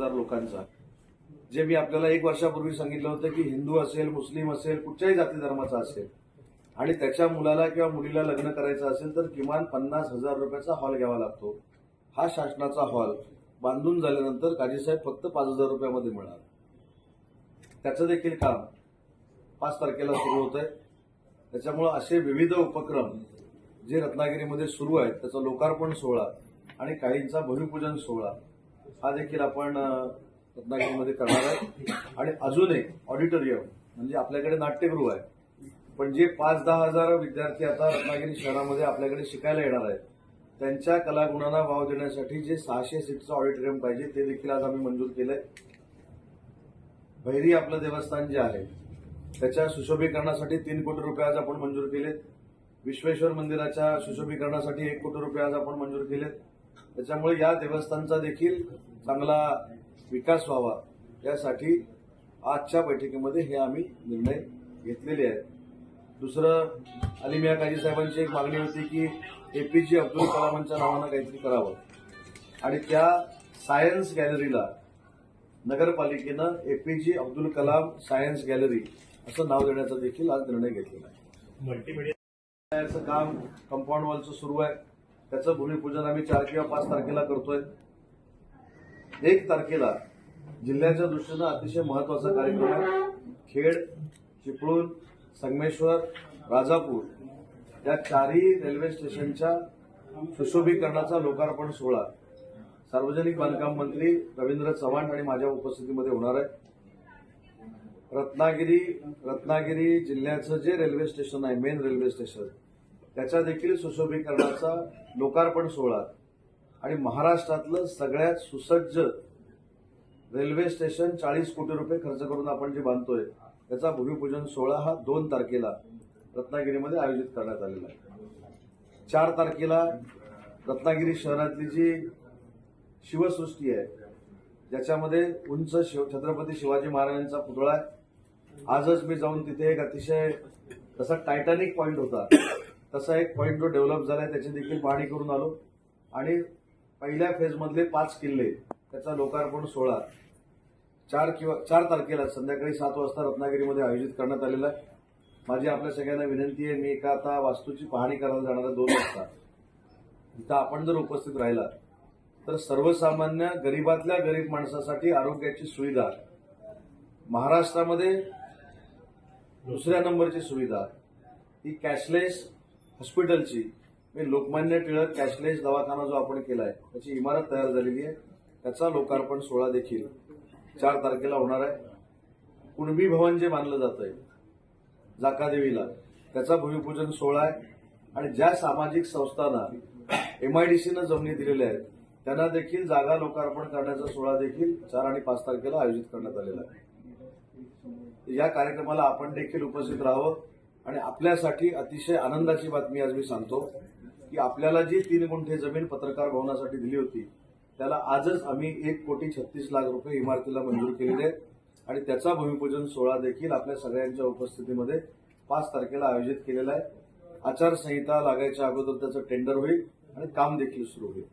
हजार लोकांचा. जे मी आपल्याला एक वर्षापूर्वी सांगितलं होतं की हिंदू असेल मुस्लिम असेल कुठच्याही जाती धर्माचा असेल आणि त्याच्या मुलाला किंवा मुलीला लग्न करायचं असेल तर किमान पन्नास हजार रुपयाचा हॉल घ्यावा लागतो. हा शासनाचा हॉल बांधून झाल्यानंतर काजीसाहेब फक्त पाच हजार रुपयामध्ये मिळाला. त्याचं देखील काम पाच तारखेला सुरू होत आहे त्याच्यामुळं असे विविध उपक्रम जे रत्नागिरीमध्ये सुरू आहेत त्याचा लोकार्पण सोहळा आणि काहींचा भूमिपूजन सोहळा हा देखील आपण रत्नागिरीमध्ये करणार आहे आणि अजून एक ऑडिटोरियम म्हणजे आपल्याकडे नाट्यगृह आहे. पण जे पाच दहा हजार विद्यार्थी आता रत्नागिरी शहरामध्ये आपल्याकडे शिकायला येणार आहेत त्यांच्या कलागुणांना वाव देण्यासाठी जे सहाशे सीटचं ऑडिटोरियम पाहिजे ते देखील आज आम्ही मंजूर केलंय. भैरी आपलं देवस्थान जे आहे त्याच्या सुशोभीकरणासाठी तीन कोटी रुपये आज आपण मंजूर केलेत. विश्वेश्वर मंदिराच्या सुशोभीकरणासाठी एक कोटी रुपये आज आपण मंजूर केलेत. त्याच्यामुळे या देवस्थानचा देखील चांगला विकास व्हावा. यासाठी आजच्या बैठकीमध्ये हे आम्ही निर्णय घेतलेले आहेत. दुसरं अलिमिया काजी साहेबांची एक मागणी होती की एपीजे अब्दुल कलामांच्या नावानं काहीतरी करावं. आणि त्या सायन्स गॅलरीला नगरपालिकेनं APJ Abdul Kalam science gallery असं नाव देण्याचा देखील आज निर्णय घेतलेला आहे. मल्टीमीडिया काम कंपाऊंड वॉलचं सुरू आहे. त्याचं भूमिपूजन आम्ही चार किंवा पाच तारखेला करतोय. एक तारखेला जिल्ह्याच्या दृष्टीनं अतिशय महत्त्वाचा कार्यक्रम आहे. खेड चिपळूण संगमेश्वर राजापूर या चारही रेल्वे स्टेशनच्या सुशोभीकरणाचा लोकार्पण सोहळा सार्वजनिक बांधकाम मंत्री रवींद्र चव्हाण आणि माझ्या उपस्थितीमध्ये होणार आहे. रत्नागिरी रत्नागिरी जिल्ह्याचं जे रेल्वे स्टेशन आहे मेन रेल्वे स्टेशन त्याच्या देखील सुशोभीकरणाचा लोकार्पण सोहळा. आणि महाराष्ट्रातलं सगळ्यात सुसज्ज रेल्वे स्टेशन चाळीस कोटी रुपये खर्च करून आपण जे बांधतोय त्याचा भूमिपूजन सोहळा हा दोन तारखेला रत्नागिरीमध्ये आयोजित करण्यात आलेला आहे. चार तारखेला रत्नागिरी शहरातली जी शिवसृष्टी आहे ज्याच्यामध्ये उंच शिव छत्रपती शिवाजी महाराजांचा पुतळा आहे. आजच मी जाऊन तिथे एक अतिशय तसा टायटॅनिक पॉईंट होता. तसा एक पॉईंट जो डेव्हलप झालाय त्याची देखील पाहणी करून आलो. आणि पहिल्या फेजमधले पाच किल्ले त्याचा लोकार्पण सोहळा चार किंवा चार तारखेला संध्याकाळी सात वाजता रत्नागिरीमध्ये आयोजित करण्यात आलेला आहे. माझी आपल्या सगळ्यांना विनंती आहे मी एका आता वास्तूची पाहणी करायला जाणार आहे दोन वाजता. इथं आपण जर उपस्थित राहिला तर सर्वसामान्य गरीबातल्या गरीब माणसासाठी आरोग्याची सुविधा महाराष्ट्रामध्ये दुसऱ्या नंबरची सुविधा ही कॅशलेस हॉस्पिटलची. मी लोकमान्य टिळक कॅशलेस दवाखाना जो आपण केला आहे त्याची इमारत तयार झालेली आहे. त्याचा लोकार्पण सोहळा देखील चार तारखेला होणार आहे. कुणबी भवन जे मानलं जात आहे जाकादेवीला त्याचा भूमिपूजन सोहळा आहे. आणि ज्या सामाजिक संस्थांना एमआयडीसीनं जमिनी दिलेल्या आहेत त्यांना देखील जागा लोकार्पण करण्याचा सोहळा देखील चार आणि पाच तारखेला आयोजित करण्यात आलेला आहे. या कार्यक्रमाला आपण देखील उपस्थित राहावं. आणि आपल्यासाठी अतिशय आनंदाची बातमी आज मी सांगतो की आपल्याला जी तीन गुंठे जमीन पत्रकार भवनासाठी दिली होती त्याला आजच आम्ही एक कोटी छत्तीस लाख रुपये इमारतीला मंजूर केलेले आहेत. आणि त्याचा भूमिपूजन सोहळा देखील आपल्या सगळ्यांच्या उपस्थितीमध्ये पाच तारखेला आयोजित केलेला आहे. आचारसंहिता लागायच्या अगोदर त्याचं टेंडर होईल आणि काम देखील सुरू होईल.